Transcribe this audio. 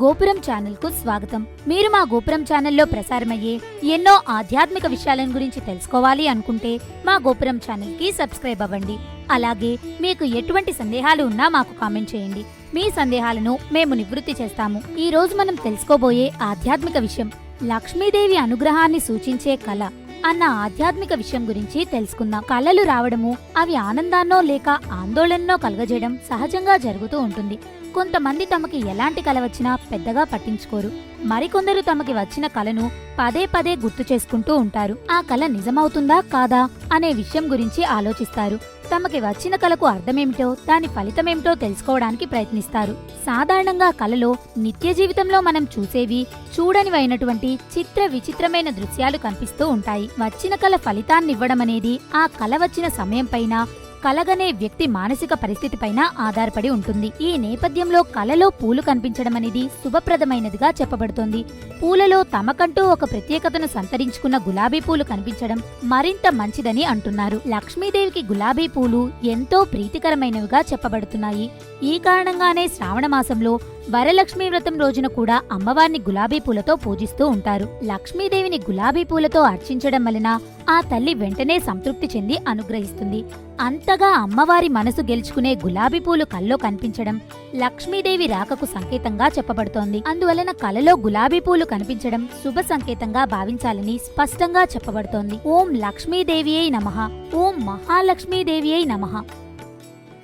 గోపురం ఛానల్కు స్వాగతం. మీరు మా గోపురం ఛానల్లో ప్రసారమయ్యే ఎన్నో ఆధ్యాత్మిక విషయాలను గురించి తెలుసుకోవాలి అనుకుంటే మా గోపురం ఛానల్కి సబ్స్క్రైబ్ అవ్వండి. అలాగే మీకు ఎటువంటి సందేహాలు ఉన్నా మాకు కామెంట్ చేయండి. మీ సందేహాలను మేము నివృత్తి చేస్తాము. ఈ రోజు మనం తెలుసుకోబోయే ఆధ్యాత్మిక విషయం లక్ష్మీదేవి అనుగ్రహాన్ని సూచించే కళ అన్న ఆధ్యాత్మిక విషయం గురించి తెలుసుకుందాం. కళలు రావడము అవి ఆనందాన్నో లేక ఆందోళనో కలగజేయడం సహజంగా జరుగుతూ ఉంటుంది. కొంతమంది తమకి ఎలాంటి కల వచ్చినా పెద్దగా పట్టించుకోరు. మరికొందరు తమకి వచ్చిన కలను పదే పదే గుర్తు చేసుకుంటూ ఉంటారు. ఆ కల నిజమవుతుందా కాదా అనే విషయం గురించి ఆలోచిస్తారు. తమకి వచ్చిన కలకు అర్థమేమిటో దాని ఫలితమేమిటో తెలుసుకోవడానికి ప్రయత్నిస్తారు. సాధారణంగా కలలో నిత్య జీవితంలో మనం చూసేవి చూడనివైనటువంటి చిత్ర విచిత్రమైన దృశ్యాలు కనిపిస్తూ ఉంటాయి. వచ్చిన కల ఫలితాన్నివ్వడం అనేది ఆ కల వచ్చిన సమయం పైన కలగనే వ్యక్తి మానసిక పరిస్థితిపైన ఆధారపడి ఉంటుంది. ఈ నేపథ్యంలో కలలో పూలు కనిపించడం అనేది శుభప్రదమైనదిగా చెప్పబడుతోంది. పూలలో తమకంటూ ఒక ప్రత్యేకతను సంతరించుకున్న గులాబీ పూలు కనిపించడం మరింత మంచిదని అంటున్నారు. లక్ష్మీదేవికి గులాబీ పూలు ఎంతో ప్రీతికరమైనవిగా చెప్పబడుతున్నాయి. ఈ కారణంగానే శ్రావణ మాసంలో వరలక్ష్మీ వ్రతం రోజున కూడా అమ్మవారిని గులాబీ పూలతో పూజిస్తూ ఉంటారు. లక్ష్మీదేవిని గులాబీ పూలతో అర్చించడం వలన ఆ తల్లి వెంటనే సంతృప్తి చెంది అనుగ్రహిస్తుంది. అంతగా అమ్మవారి మనసు గెలుచుకునే గులాబీ పూలు కల్లో కనిపించడం లక్ష్మీదేవి రాకకు సంకేతంగా చెప్పబడుతోంది. అందువలన కలలో గులాబీ పూలు కనిపించడం శుభ సంకేతంగా భావించాలని స్పష్టంగా చెప్పబడుతోంది. ఓం లక్ష్మీదేవియై నమః. ఓం మహాలక్ష్మీదేవియై నమః.